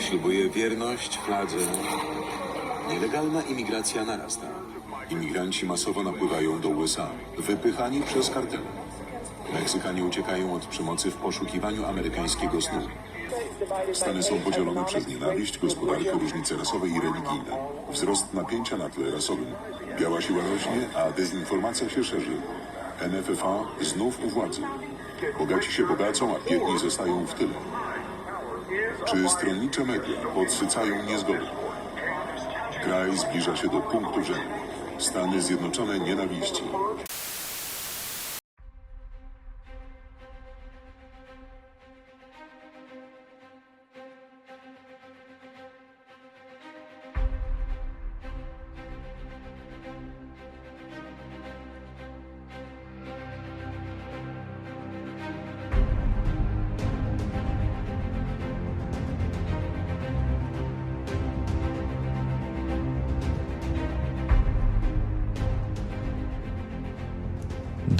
Ślubuję wierność fladze. Nielegalna imigracja narasta. Imigranci masowo napływają do USA, wypychani przez kartele. Meksykanie uciekają od przemocy w poszukiwaniu amerykańskiego snu. Stany są podzielone przez nienawiść, gospodarkę, różnice rasowe i religijne. Wzrost napięcia na tle rasowym. Biała siła rośnie, a dezinformacja się szerzy. NFFA znów u władzy. Bogaci się bogacą, a biedni zostają w tyle. Czy stronnicze media podsycają niezgodę? Kraj zbliża się do punktu żeru. Stany Zjednoczone nienawiści.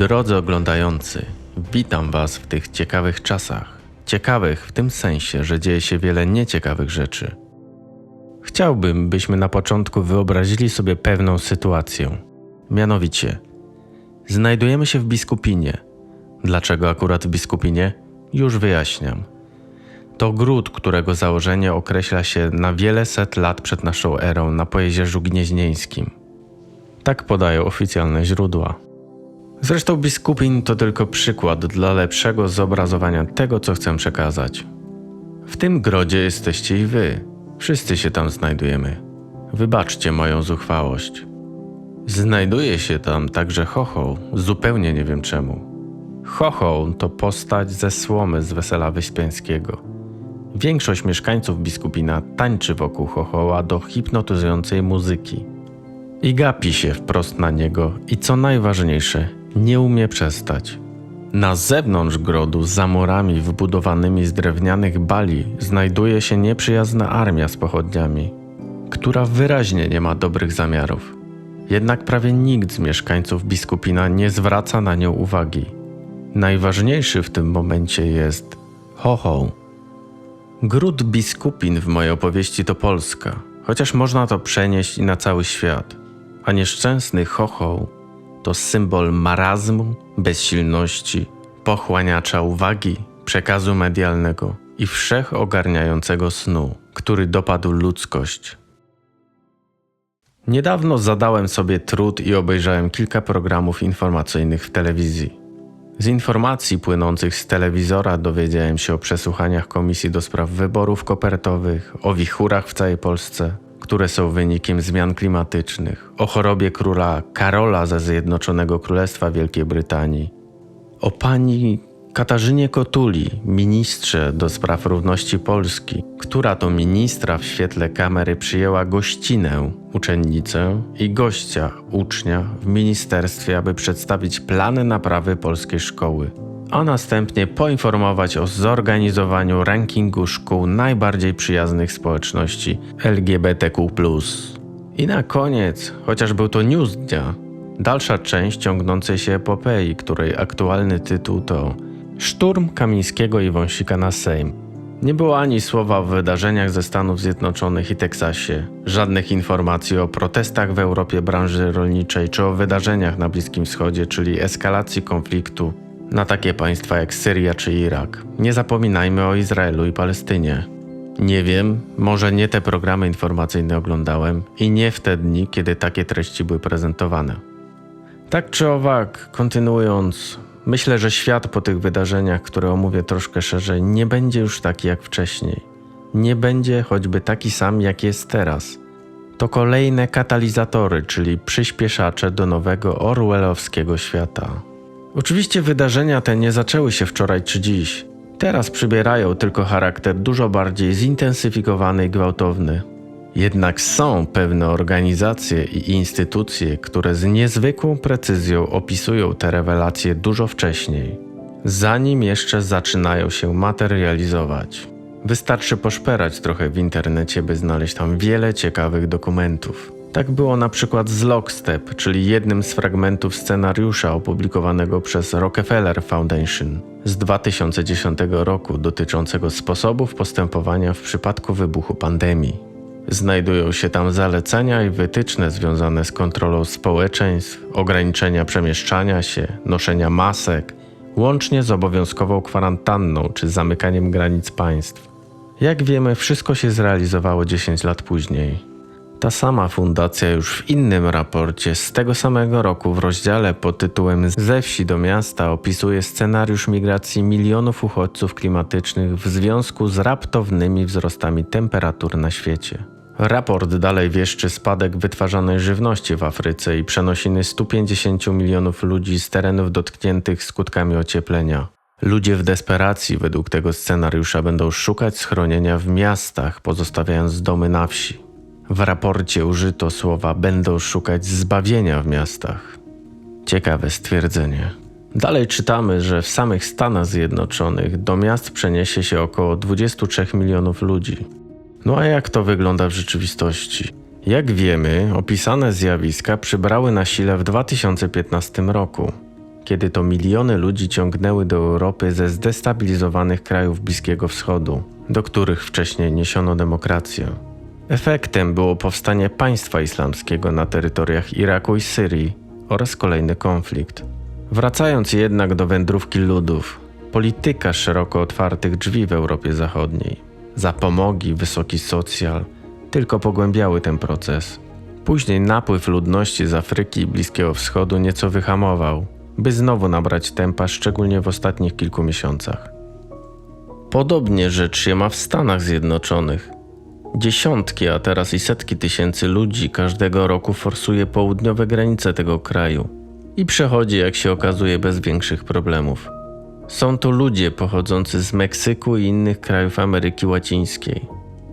Drodzy oglądający, witam Was w tych ciekawych czasach. Ciekawych w tym sensie, że dzieje się wiele nieciekawych rzeczy. Chciałbym, byśmy na początku wyobrazili sobie pewną sytuację. Mianowicie, znajdujemy się w Biskupinie. Dlaczego akurat w Biskupinie? Już wyjaśniam. To gród, którego założenie określa się na wiele set lat przed naszą erą na Pojezierzu Gnieźnieńskim. Tak podają oficjalne źródła. Zresztą biskupin to tylko przykład dla lepszego zobrazowania tego, co chcę przekazać. W tym grodzie jesteście i wy. Wszyscy się tam znajdujemy. Wybaczcie moją zuchwałość. Znajduje się tam także Chochoł, zupełnie nie wiem czemu. Chochoł to postać ze słomy z Wesela Wyspiańskiego. Większość mieszkańców biskupina tańczy wokół Chochoła do hipnotyzującej muzyki i gapi się wprost na niego i co najważniejsze, nie umie przestać. Na zewnątrz grodu, za murami wybudowanymi z drewnianych bali, znajduje się nieprzyjazna armia z pochodniami, która wyraźnie nie ma dobrych zamiarów. Jednak prawie nikt z mieszkańców biskupina nie zwraca na nią uwagi. Najważniejszy w tym momencie jest Hoho. Gród biskupin w mojej opowieści to Polska, chociaż można to przenieść i na cały świat. A nieszczęsny chochoł to symbol marazmu, bezsilności, pochłaniacza uwagi, przekazu medialnego i wszechogarniającego snu, który dopadł ludzkość. Niedawno zadałem sobie trud i obejrzałem kilka programów informacyjnych w telewizji. Z informacji płynących z telewizora dowiedziałem się o przesłuchaniach Komisji do Spraw Wyborów Kopertowych, o wichurach w całej Polsce, które są wynikiem zmian klimatycznych, o chorobie króla Karola ze Zjednoczonego Królestwa Wielkiej Brytanii, o pani Katarzynie Kotuli, ministrze do spraw równości Polski, która to ministra w świetle kamery przyjęła gościnę, uczennicę i gościa, ucznia w ministerstwie, aby przedstawić plany naprawy polskiej szkoły, a następnie poinformować o zorganizowaniu rankingu szkół najbardziej przyjaznych społeczności LGBTQ. I na koniec, chociaż był to news dnia, dalsza część ciągnącej się epopei, której aktualny tytuł to Szturm Kamińskiego i Wąsika na Sejm. Nie było ani słowa o wydarzeniach ze Stanów Zjednoczonych i Teksasie, żadnych informacji o protestach w Europie branży rolniczej czy o wydarzeniach na Bliskim Wschodzie, czyli eskalacji konfliktu na takie państwa jak Syria czy Irak. Nie zapominajmy o Izraelu i Palestynie. Nie wiem, może nie te programy informacyjne oglądałem i nie w te dni, kiedy takie treści były prezentowane. Tak czy owak, kontynuując, myślę, że świat po tych wydarzeniach, które omówię troszkę szerzej, nie będzie już taki jak wcześniej. Nie będzie choćby taki sam, jak jest teraz. To kolejne katalizatory, czyli przyspieszacze do nowego orwellowskiego świata. Oczywiście wydarzenia te nie zaczęły się wczoraj czy dziś. Teraz przybierają tylko charakter dużo bardziej zintensyfikowany i gwałtowny. Jednak są pewne organizacje i instytucje, które z niezwykłą precyzją opisują te rewelacje dużo wcześniej, zanim jeszcze zaczynają się materializować. Wystarczy poszperać trochę w internecie, by znaleźć tam wiele ciekawych dokumentów. Tak było na przykład z Lockstep, czyli jednym z fragmentów scenariusza opublikowanego przez Rockefeller Foundation z 2010 roku dotyczącego sposobów postępowania w przypadku wybuchu pandemii. Znajdują się tam zalecenia i wytyczne związane z kontrolą społeczeństw, ograniczenia przemieszczania się, noszenia masek, łącznie z obowiązkową kwarantanną czy zamykaniem granic państw. Jak wiemy, wszystko się zrealizowało 10 lat później. Ta sama fundacja już w innym raporcie z tego samego roku w rozdziale pod tytułem Ze wsi do miasta opisuje scenariusz migracji milionów uchodźców klimatycznych w związku z raptownymi wzrostami temperatur na świecie. Raport dalej wieszczy spadek wytwarzanej żywności w Afryce i przenosiny 150 milionów ludzi z terenów dotkniętych skutkami ocieplenia. Ludzie w desperacji według tego scenariusza będą szukać schronienia w miastach, pozostawiając domy na wsi. W raporcie użyto słowa będą szukać zbawienia w miastach. Ciekawe stwierdzenie. Dalej czytamy, że w samych Stanach Zjednoczonych do miast przeniesie się około 23 milionów ludzi. No a jak to wygląda w rzeczywistości? Jak wiemy, opisane zjawiska przybrały na sile w 2015 roku, kiedy to miliony ludzi ciągnęły do Europy ze zdestabilizowanych krajów Bliskiego Wschodu, do których wcześniej niesiono demokrację. Efektem było powstanie państwa islamskiego na terytoriach Iraku i Syrii oraz kolejny konflikt. Wracając jednak do wędrówki ludów, polityka szeroko otwartych drzwi w Europie Zachodniej, zapomogi, wysoki socjal tylko pogłębiały ten proces. Później napływ ludności z Afryki i Bliskiego Wschodu nieco wyhamował, by znowu nabrać tempa, szczególnie w ostatnich kilku miesiącach. Podobnie rzecz się ma w Stanach Zjednoczonych. Dziesiątki, a teraz i setki tysięcy ludzi każdego roku forsuje południowe granice tego kraju i przechodzi, jak się okazuje, bez większych problemów. Są to ludzie pochodzący z Meksyku i innych krajów Ameryki Łacińskiej.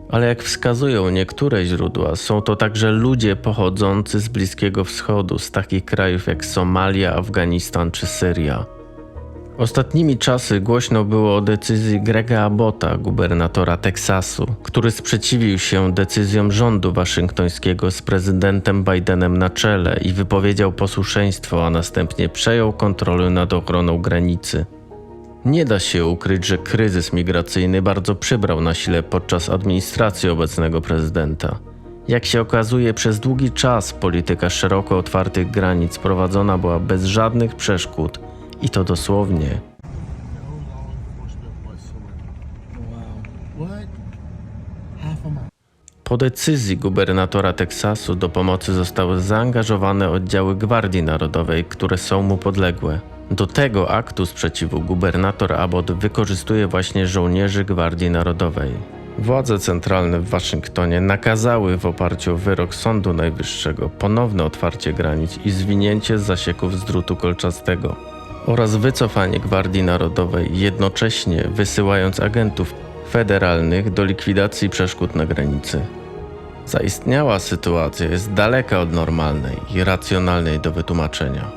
Ale jak wskazują niektóre źródła, są to także ludzie pochodzący z Bliskiego Wschodu, z takich krajów jak Somalia, Afganistan czy Syria. Ostatnimi czasy głośno było o decyzji Grega Abbotta, gubernatora Teksasu, który sprzeciwił się decyzjom rządu waszyngtońskiego z prezydentem Bidenem na czele i wypowiedział posłuszeństwo, a następnie przejął kontrolę nad ochroną granicy. Nie da się ukryć, że kryzys migracyjny bardzo przybrał na sile podczas administracji obecnego prezydenta. Jak się okazuje, przez długi czas polityka szeroko otwartych granic prowadzona była bez żadnych przeszkód i to dosłownie. Po decyzji gubernatora Teksasu do pomocy zostały zaangażowane oddziały Gwardii Narodowej, które są mu podległe. Do tego aktu sprzeciwu gubernator Abbott wykorzystuje właśnie żołnierzy Gwardii Narodowej. Władze centralne w Waszyngtonie nakazały w oparciu o wyrok Sądu Najwyższego ponowne otwarcie granic i zwinięcie zasieków z drutu kolczastego oraz wycofanie Gwardii Narodowej, jednocześnie wysyłając agentów federalnych do likwidacji przeszkód na granicy. Zaistniała sytuacja jest daleka od normalnej i racjonalnej do wytłumaczenia.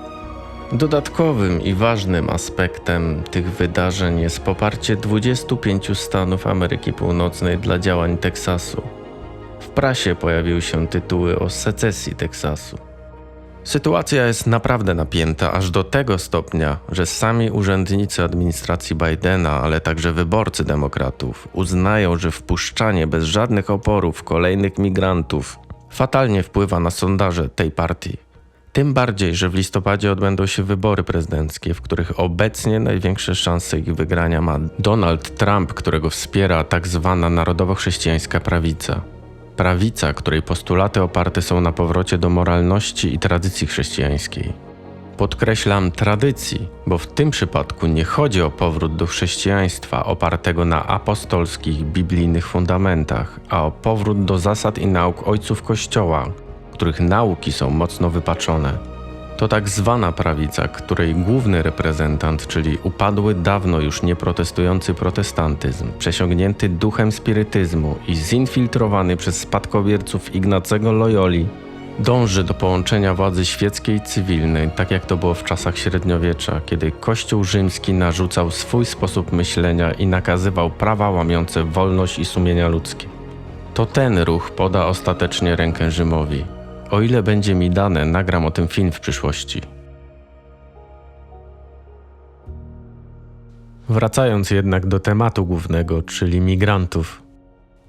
Dodatkowym i ważnym aspektem tych wydarzeń jest poparcie 25 stanów Ameryki Północnej dla działań Teksasu. W prasie pojawiły się tytuły o secesji Teksasu. Sytuacja jest naprawdę napięta aż do tego stopnia, że sami urzędnicy administracji Bidena, ale także wyborcy demokratów uznają, że wpuszczanie bez żadnych oporów kolejnych migrantów fatalnie wpływa na sondaże tej partii. Tym bardziej, że w listopadzie odbędą się wybory prezydenckie, w których obecnie największe szanse ich wygrania ma Donald Trump, którego wspiera tak zwana narodowo-chrześcijańska prawica. Prawica, której postulaty oparte są na powrocie do moralności i tradycji chrześcijańskiej. Podkreślam tradycji, bo w tym przypadku nie chodzi o powrót do chrześcijaństwa opartego na apostolskich, biblijnych fundamentach, a o powrót do zasad i nauk ojców Kościoła, których nauki są mocno wypaczone. To tak zwana prawica, której główny reprezentant, czyli upadły dawno już nieprotestujący protestantyzm, przesiągnięty duchem spirytyzmu i zinfiltrowany przez spadkobierców Ignacego Loyoli, dąży do połączenia władzy świeckiej i cywilnej, tak jak to było w czasach średniowiecza, kiedy Kościół rzymski narzucał swój sposób myślenia i nakazywał prawa łamiące wolność i sumienia ludzkie. To ten ruch poda ostatecznie rękę Rzymowi. O ile będzie mi dane, nagram o tym film w przyszłości. Wracając jednak do tematu głównego, czyli migrantów.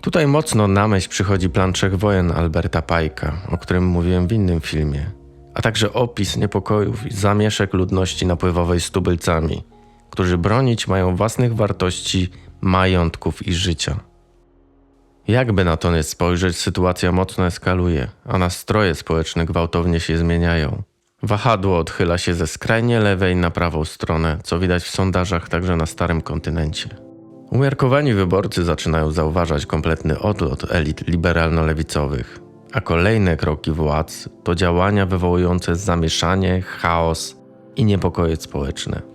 Tutaj mocno na myśl przychodzi plan trzech wojen Alberta Pajka, o którym mówiłem w innym filmie, a także opis niepokojów i zamieszek ludności napływowej z tubylcami, którzy bronić mają własnych wartości, majątków i życia. Jakby na to nie spojrzeć, sytuacja mocno eskaluje, a nastroje społeczne gwałtownie się zmieniają. Wahadło odchyla się ze skrajnie lewej na prawą stronę, co widać w sondażach także na starym kontynencie. Umiarkowani wyborcy zaczynają zauważać kompletny odlot elit liberalno-lewicowych, a kolejne kroki władz to działania wywołujące zamieszanie, chaos i niepokoje społeczne.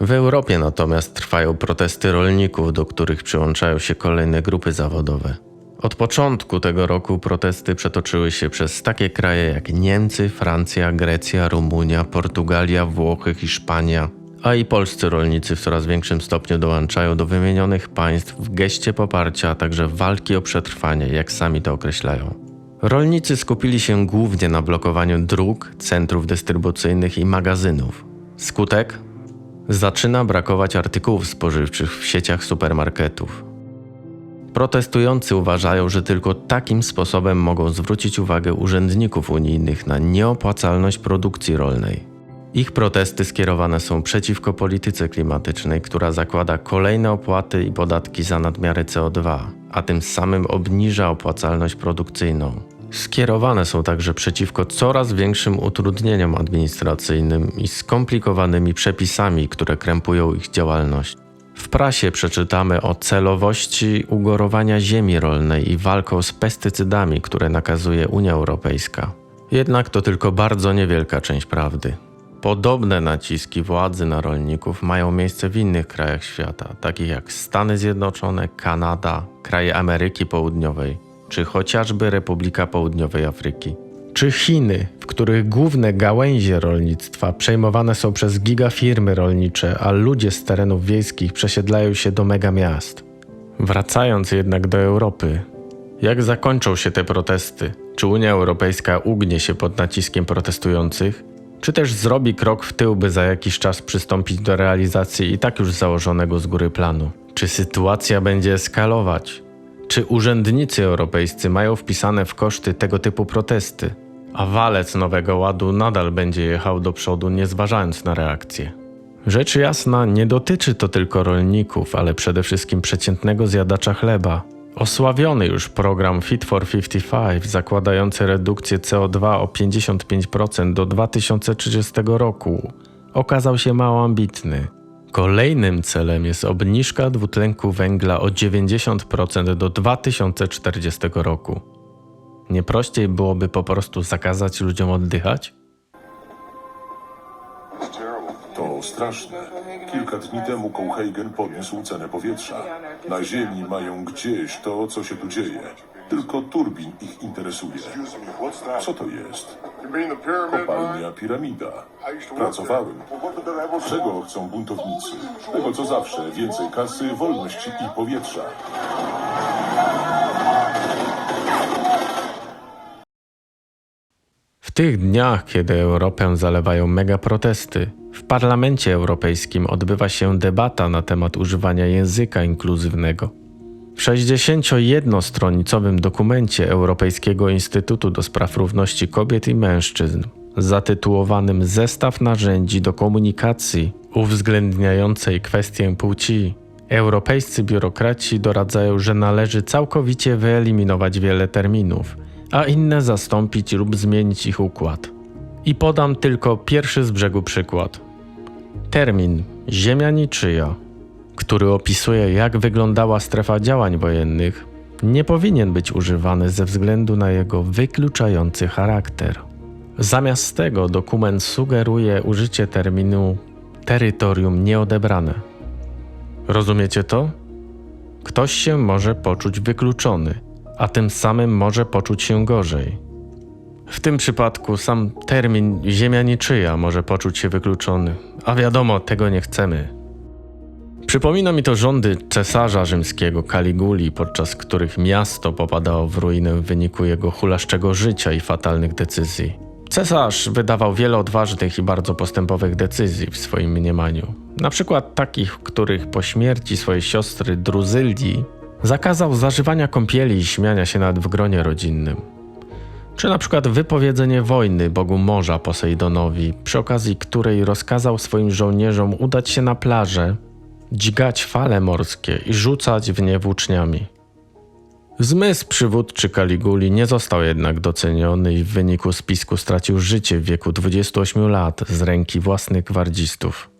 W Europie natomiast trwają protesty rolników, do których przyłączają się kolejne grupy zawodowe. Od początku tego roku protesty przetoczyły się przez takie kraje jak Niemcy, Francja, Grecja, Rumunia, Portugalia, Włochy, Hiszpania, a i polscy rolnicy w coraz większym stopniu dołączają do wymienionych państw w geście poparcia, a także walki o przetrwanie, jak sami to określają. Rolnicy skupili się głównie na blokowaniu dróg, centrów dystrybucyjnych i magazynów. Skutek? Zaczyna brakować artykułów spożywczych w sieciach supermarketów. Protestujący uważają, że tylko takim sposobem mogą zwrócić uwagę urzędników unijnych na nieopłacalność produkcji rolnej. Ich protesty skierowane są przeciwko polityce klimatycznej, która zakłada kolejne opłaty i podatki za nadmiarę CO2, a tym samym obniża opłacalność produkcyjną. Skierowane są także przeciwko coraz większym utrudnieniom administracyjnym i skomplikowanymi przepisami, które krępują ich działalność. W prasie przeczytamy o celowości ugorowania ziemi rolnej i walką z pestycydami, które nakazuje Unia Europejska. Jednak to tylko bardzo niewielka część prawdy. Podobne naciski władzy na rolników mają miejsce w innych krajach świata, takich jak Stany Zjednoczone, Kanada, kraje Ameryki Południowej, czy chociażby Republika Południowej Afryki. Czy Chiny, w których główne gałęzie rolnictwa przejmowane są przez gigafirmy rolnicze, a ludzie z terenów wiejskich przesiedlają się do megamiast. Wracając jednak do Europy, jak zakończą się te protesty? Czy Unia Europejska ugnie się pod naciskiem protestujących? Czy też zrobi krok w tył, by za jakiś czas przystąpić do realizacji i tak już założonego z góry planu? Czy sytuacja będzie eskalować? Czy urzędnicy europejscy mają wpisane w koszty tego typu protesty? A walec Nowego Ładu nadal będzie jechał do przodu, nie zważając na reakcję. Rzecz jasna, nie dotyczy to tylko rolników, ale przede wszystkim przeciętnego zjadacza chleba. Osławiony już program Fit for 55, zakładający redukcję CO2 o 55% do 2030 roku, okazał się mało ambitny. Kolejnym celem jest obniżka dwutlenku węgla o 90% do 2040 roku. Nie prościej byłoby po prostu zakazać ludziom oddychać? To straszne. Kilka dni temu Copenhagen podniósł cenę powietrza. Na Ziemi mają gdzieś to, co się tu dzieje. Tylko turbin ich interesuje. Co to jest? Kopalnia piramida. Pracowałem. Czego chcą buntownicy? Tego co zawsze. Więcej kasy, wolności i powietrza. W tych dniach, kiedy Europę zalewają mega protesty, w Parlamencie Europejskim odbywa się debata na temat używania języka inkluzywnego. W 61-stronicowym dokumencie Europejskiego Instytutu do Spraw Równości Kobiet i Mężczyzn, zatytułowanym Zestaw narzędzi do komunikacji uwzględniającej kwestię płci, europejscy biurokraci doradzają, że należy całkowicie wyeliminować wiele terminów, a inne zastąpić lub zmienić ich układ. I podam tylko pierwszy z brzegu przykład. Termin ziemia niczyja, który opisuje jak wyglądała strefa działań wojennych, nie powinien być używany ze względu na jego wykluczający charakter. Zamiast tego dokument sugeruje użycie terminu terytorium nieodebrane. Rozumiecie to? Ktoś się może poczuć wykluczony, a tym samym może poczuć się gorzej. W tym przypadku sam termin ziemia niczyja może poczuć się wykluczony, a wiadomo, tego nie chcemy. Przypomina mi to rządy cesarza rzymskiego Kaliguli, podczas których miasto popadało w ruinę w wyniku jego hulaszczego życia i fatalnych decyzji. Cesarz wydawał wiele odważnych i bardzo postępowych decyzji w swoim mniemaniu. Na przykład takich, których po śmierci swojej siostry Druzyldii zakazał zażywania kąpieli i śmiania się nawet w gronie rodzinnym. Czy na przykład wypowiedzenie wojny bogu morza Posejdonowi, przy okazji której rozkazał swoim żołnierzom udać się na plażę, dźgać fale morskie i rzucać w nie włóczniami. Zmysł przywódczy Kaliguli nie został jednak doceniony i w wyniku spisku stracił życie w wieku 28 lat z ręki własnych gwardzistów.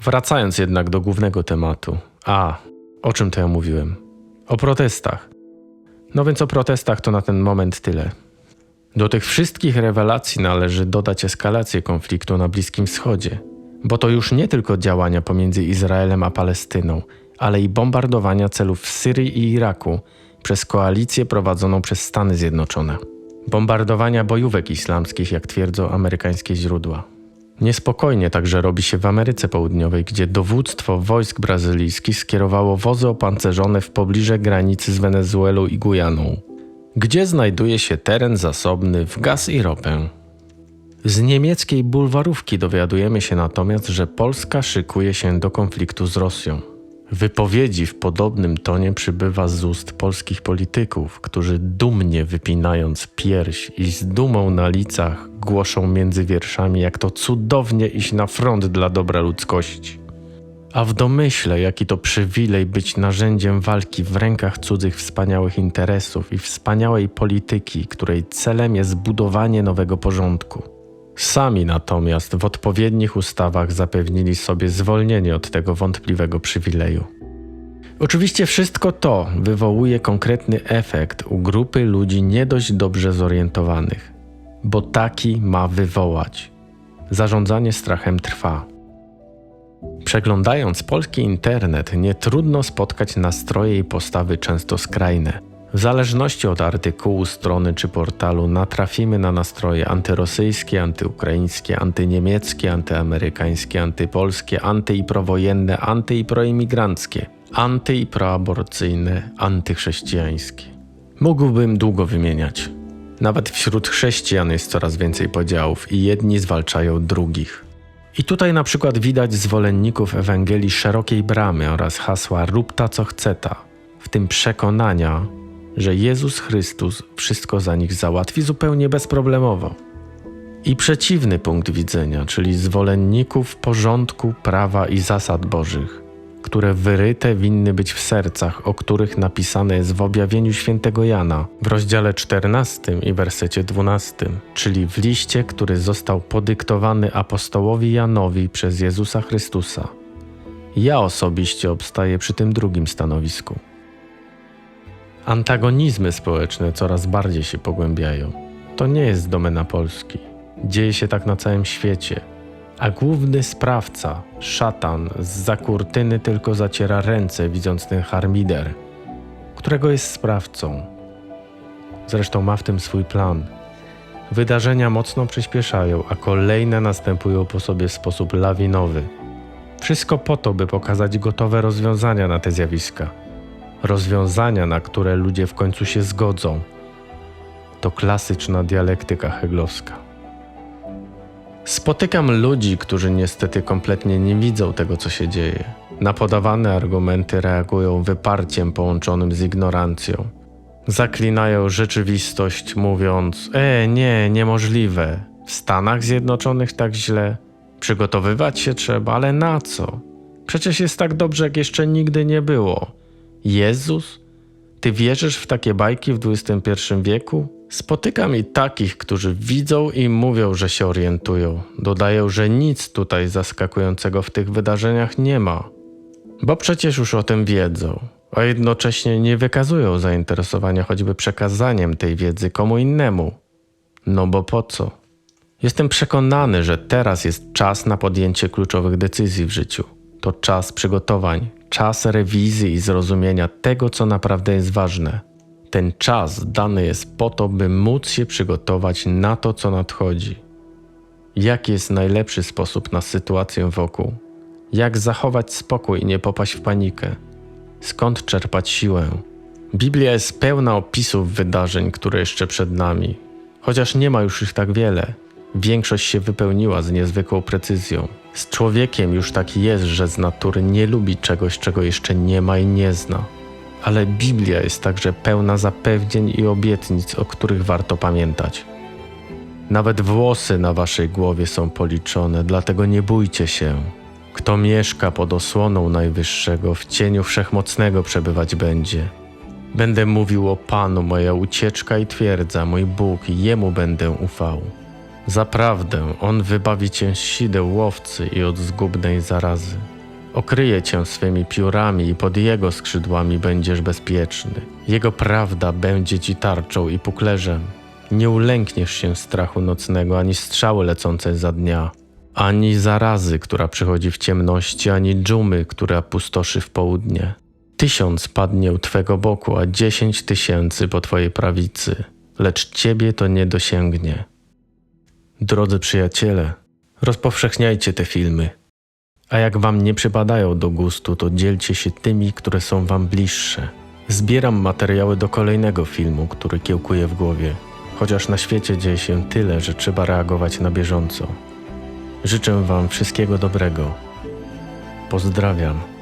Wracając jednak do głównego tematu. A, o czym to ja mówiłem? O protestach. No więc o protestach to na ten moment tyle. Do tych wszystkich rewelacji należy dodać eskalację konfliktu na Bliskim Wschodzie, bo to już nie tylko działania pomiędzy Izraelem a Palestyną, ale i bombardowania celów w Syrii i Iraku przez koalicję prowadzoną przez Stany Zjednoczone. Bombardowania bojówek islamskich, jak twierdzą amerykańskie źródła. Niespokojnie także robi się w Ameryce Południowej, gdzie dowództwo wojsk brazylijskich skierowało wozy opancerzone w pobliże granicy z Wenezuelą i Gujaną, gdzie znajduje się teren zasobny w gaz i ropę. Z niemieckiej bulwarówki dowiadujemy się natomiast, że Polska szykuje się do konfliktu z Rosją. Wypowiedzi w podobnym tonie przybywa z ust polskich polityków, którzy dumnie wypinając pierś i z dumą na licach głoszą między wierszami, jak to cudownie iść na front dla dobra ludzkości. A w domyśle, jaki to przywilej być narzędziem walki w rękach cudzych wspaniałych interesów i wspaniałej polityki, której celem jest budowanie nowego porządku. Sami natomiast w odpowiednich ustawach zapewnili sobie zwolnienie od tego wątpliwego przywileju. Oczywiście wszystko to wywołuje konkretny efekt u grupy ludzi nie dość dobrze zorientowanych, bo taki ma wywołać. Zarządzanie strachem trwa. Przeglądając polski internet, nie trudno spotkać nastroje i postawy często skrajne. W zależności od artykułu, strony czy portalu natrafimy na nastroje antyrosyjskie, antyukraińskie, antyniemieckie, antyamerykańskie, antypolskie, anty i prowojenne, anty i proimigranckie, anty i proaborcyjne, antychrześcijańskie. Mógłbym długo wymieniać. Nawet wśród chrześcijan jest coraz więcej podziałów i jedni zwalczają drugich. I tutaj na przykład widać zwolenników Ewangelii szerokiej bramy oraz hasła rób ta co chce ta, w tym przekonania, że Jezus Chrystus wszystko za nich załatwi zupełnie bezproblemowo. I przeciwny punkt widzenia, czyli zwolenników porządku, prawa i zasad Bożych, które wyryte winny być w sercach, o których napisane jest w objawieniu świętego Jana w rozdziale 14 i wersecie 12, czyli w liście, który został podyktowany apostołowi Janowi przez Jezusa Chrystusa. Ja osobiście obstaję przy tym drugim stanowisku. Antagonizmy społeczne coraz bardziej się pogłębiają. To nie jest domena Polski. Dzieje się tak na całym świecie. A główny sprawca, szatan, z kurtyny tylko zaciera ręce, widząc ten harmider, którego jest sprawcą. Zresztą ma w tym swój plan. Wydarzenia mocno przyspieszają, a kolejne następują po sobie w sposób lawinowy. Wszystko po to, by pokazać gotowe rozwiązania na te zjawiska rozwiązania, na które ludzie w końcu się zgodzą. To klasyczna dialektyka heglowska. Spotykam ludzi, którzy niestety kompletnie nie widzą tego, co się dzieje. Na podawane argumenty reagują wyparciem połączonym z ignorancją. Zaklinają rzeczywistość, mówiąc: E, nie, niemożliwe. W Stanach Zjednoczonych tak źle. Przygotowywać się trzeba, ale na co? Przecież jest tak dobrze, jak jeszcze nigdy nie było. Jezus? Ty wierzysz w takie bajki w XXI wieku? Spotykam i takich, którzy widzą i mówią, że się orientują. Dodają, że nic tutaj zaskakującego w tych wydarzeniach nie ma. Bo przecież już o tym wiedzą, a jednocześnie nie wykazują zainteresowania choćby przekazaniem tej wiedzy komu innemu. No bo po co? Jestem przekonany, że teraz jest czas na podjęcie kluczowych decyzji w życiu. To czas przygotowań, czas rewizji i zrozumienia tego, co naprawdę jest ważne. Ten czas dany jest po to, by móc się przygotować na to, co nadchodzi. Jaki jest najlepszy sposób na sytuację wokół? Jak zachować spokój i nie popaść w panikę? Skąd czerpać siłę? Biblia jest pełna opisów wydarzeń, które jeszcze przed nami. Chociaż nie ma już ich tak wiele, większość się wypełniła z niezwykłą precyzją. Z człowiekiem już tak jest, że z natury nie lubi czegoś, czego jeszcze nie ma i nie zna. Ale Biblia jest także pełna zapewnień i obietnic, o których warto pamiętać. Nawet włosy na waszej głowie są policzone, dlatego nie bójcie się. Kto mieszka pod osłoną Najwyższego, w cieniu Wszechmocnego przebywać będzie. Będę mówił o Panu, moja ucieczka i twierdza, mój Bóg, Jemu będę ufał. Zaprawdę On wybawi cię z sideł łowcy i od zgubnej zarazy. Okryje cię swymi piórami i pod Jego skrzydłami będziesz bezpieczny. Jego prawda będzie ci tarczą i puklerzem. Nie ulękniesz się strachu nocnego, ani strzały lecącej za dnia, ani zarazy, która przychodzi w ciemności, ani dżumy, która pustoszy w południe. Tysiąc padnie u Twego boku, a dziesięć tysięcy po Twojej prawicy, lecz Ciebie to nie dosięgnie. Drodzy przyjaciele, rozpowszechniajcie te filmy. A jak Wam nie przypadają do gustu, to dzielcie się tymi, które są Wam bliższe. Zbieram materiały do kolejnego filmu, który kiełkuje w głowie, chociaż na świecie dzieje się tyle, że trzeba reagować na bieżąco. Życzę Wam wszystkiego dobrego. Pozdrawiam.